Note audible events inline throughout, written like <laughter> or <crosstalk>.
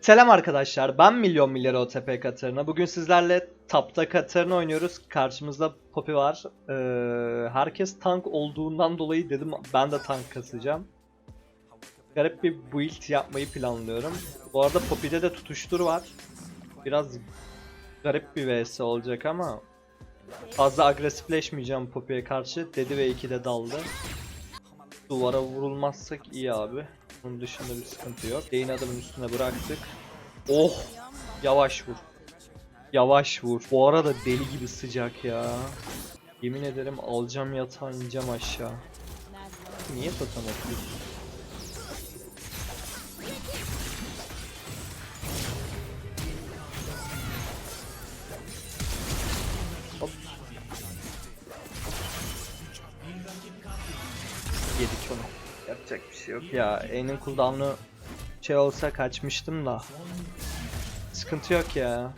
Selam arkadaşlar ben Milyon Milyar OTP Katarina. Bugün sizlerle Tapta Katarina oynuyoruz. Karşımızda Poppy var. Ee, herkes tank olduğundan dolayı dedim ben de tank kasacağım. Garip bir build yapmayı planlıyorum. Bu arada Poppy'de de tutuştur var. Biraz garip bir vs olacak ama fazla agresifleşmeyeceğim Poppy'ye karşı. Dedi ve 2'de daldı. Duvara vurulmazsak iyi abi. Bunun dışında bir sıkıntı yok. Yayın adamın üstüne bıraktık. Oh! Yavaş vur. Yavaş vur. Bu arada deli gibi sıcak ya. Yemin ederim alacağım yatağı ineceğim aşağı. Niye totem atıyorsun? Yedik onu. Yapacak bir şey yok ya. E'nin cooldown'u şey olsa kaçmıştım da. Sıkıntı yok ya.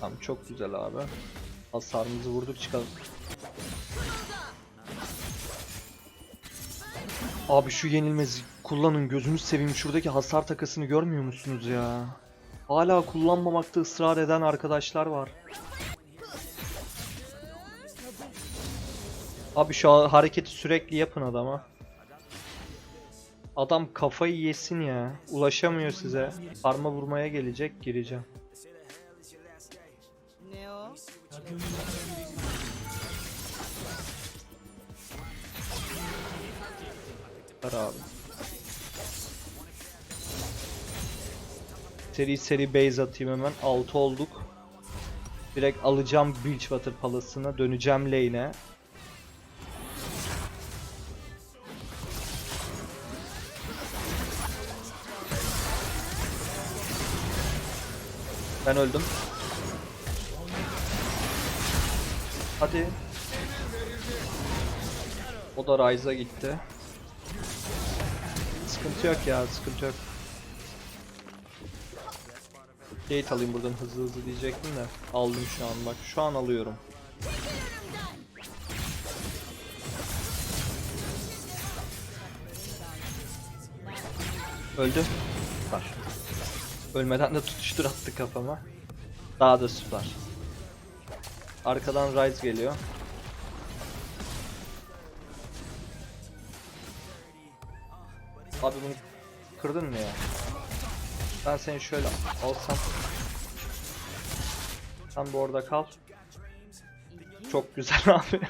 Tamam çok güzel abi. Hasarımızı vurduk çıkalım. Abi şu yenilmezi kullanın gözünüz seveyim şuradaki hasar takasını görmüyor musunuz ya? Hala kullanmamakta ısrar eden arkadaşlar var. Abi şu hareketi sürekli yapın adama. Adam kafayı yesin ya. Ulaşamıyor size. Parma vurmaya gelecek gireceğim. Var abi. Seri seri base atayım hemen. 6 olduk. Direkt alacağım Bilgewater Palace'ına. Döneceğim lane'e. Ben öldüm. Hadi. O da Ryze'a gitti. Sıkıntı yok ya, sıkıntı yok. Gate alayım buradan hızlı hızlı diyecektim de aldım şu an bak şu an alıyorum. Öldü. Süper. Ölmeden de tutuştur attı kafama. Daha da süper. Arkadan Ryze geliyor. Abi bunu kırdın mı ya? Ben seni şöyle alsam. Sen bu orada kal. Çok güzel <laughs> abi.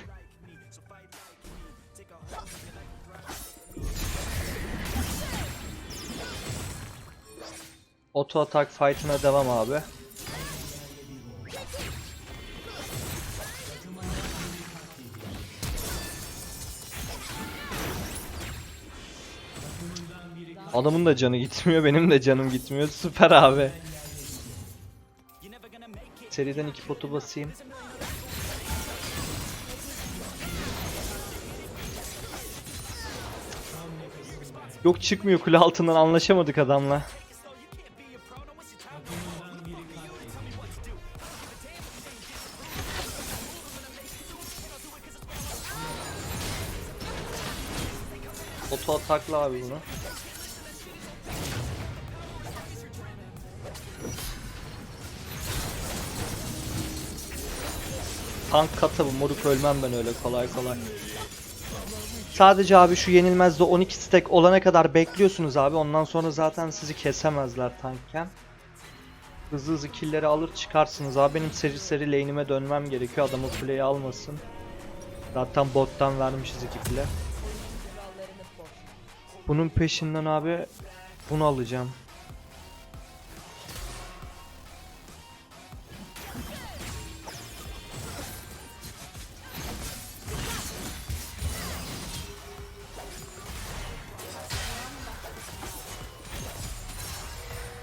Auto atak fight'ına devam abi. Adamın da canı gitmiyor, benim de canım gitmiyor. Süper abi. Seriden iki potu basayım. Yok çıkmıyor kule altından anlaşamadık adamla. Oto atakla abi bunu. Tank kata bu moruk ölmem ben öyle kolay kolay. Sadece abi şu yenilmezde 12 stack olana kadar bekliyorsunuz abi. Ondan sonra zaten sizi kesemezler tankken. Hızlı hızlı killleri alır çıkarsınız abi. Benim seri seri lane'ime dönmem gerekiyor. Adamı kuleyi almasın. Zaten bottan vermişiz iki kule. Bunun peşinden abi bunu alacağım.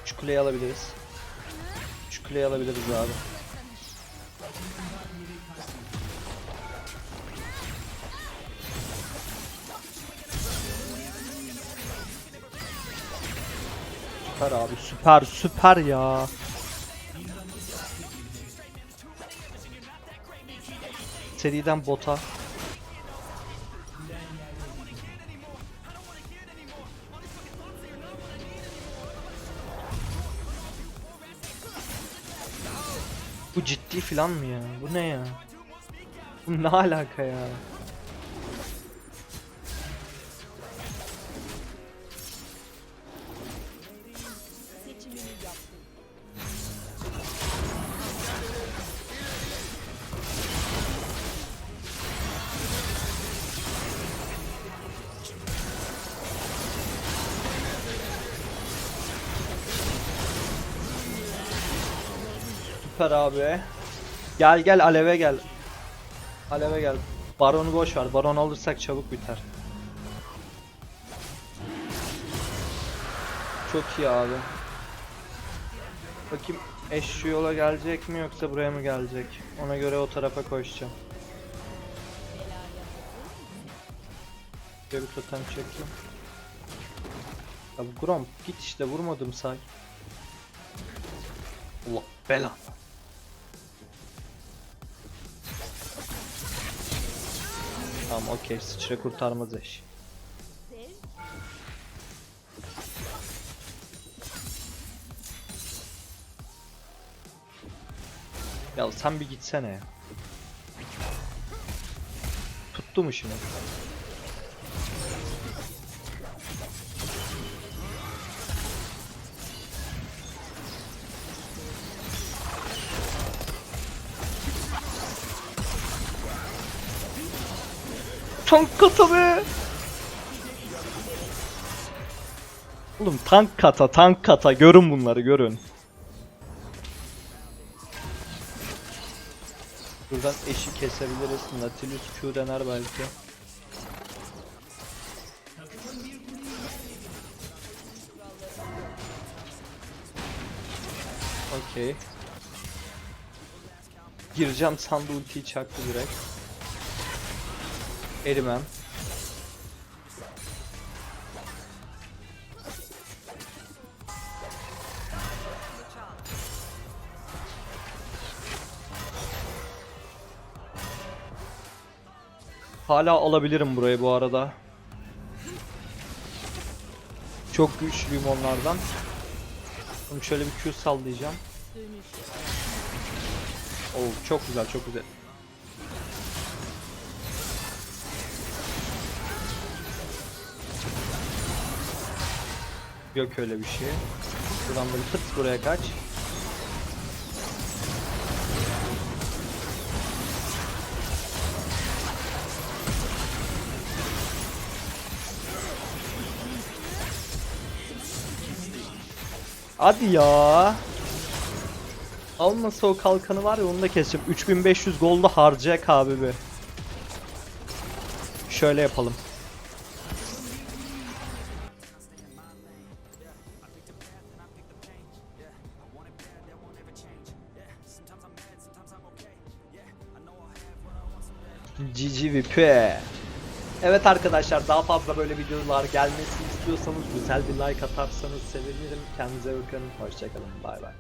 Şu kuleyi alabiliriz. Şu kuleyi alabiliriz abi. Süper abi süper süper ya. Seriden bota. Bu ciddi filan mı ya? Bu ne ya? Bu ne alaka ya? Süper abi. Gel gel aleve gel. Aleve gel. Baron'u boş ver. Baron alırsak çabuk biter. Çok iyi abi. Bakayım eş şu yola gelecek mi yoksa buraya mı gelecek? Ona göre o tarafa koşacağım. Şöyle bir totem çekeyim. Ya bu Grom git işte vurmadım say. Allah belanı. Tamam okey sıçra kurtarmaz eş. Ya sen bir gitsene. Tuttu mu şimdi? Tank kata be! Oğlum tank kata, tank kata. Görün bunları, görün. Buradan eşi kesebiliriz. Nautilus Q dener belki. Okey. Gireceğim sandı ultiyi çaktı direkt. Erimem. Hala alabilirim burayı bu arada. Çok güçlüyüm onlardan. Şimdi şöyle bir Q sallayacağım. Oo çok güzel çok güzel. Yok öyle bir şey. Buradan böyle tırt buraya kaç. Hadi ya. Almasa o kalkanı var ya onu da keseceğim. 3500 gold da harcayacak abi be. Şöyle yapalım. GG VIP. Evet arkadaşlar daha fazla böyle videolar gelmesini istiyorsanız güzel bir like atarsanız sevinirim. Kendinize bakın. Hoşçakalın. Bay bay.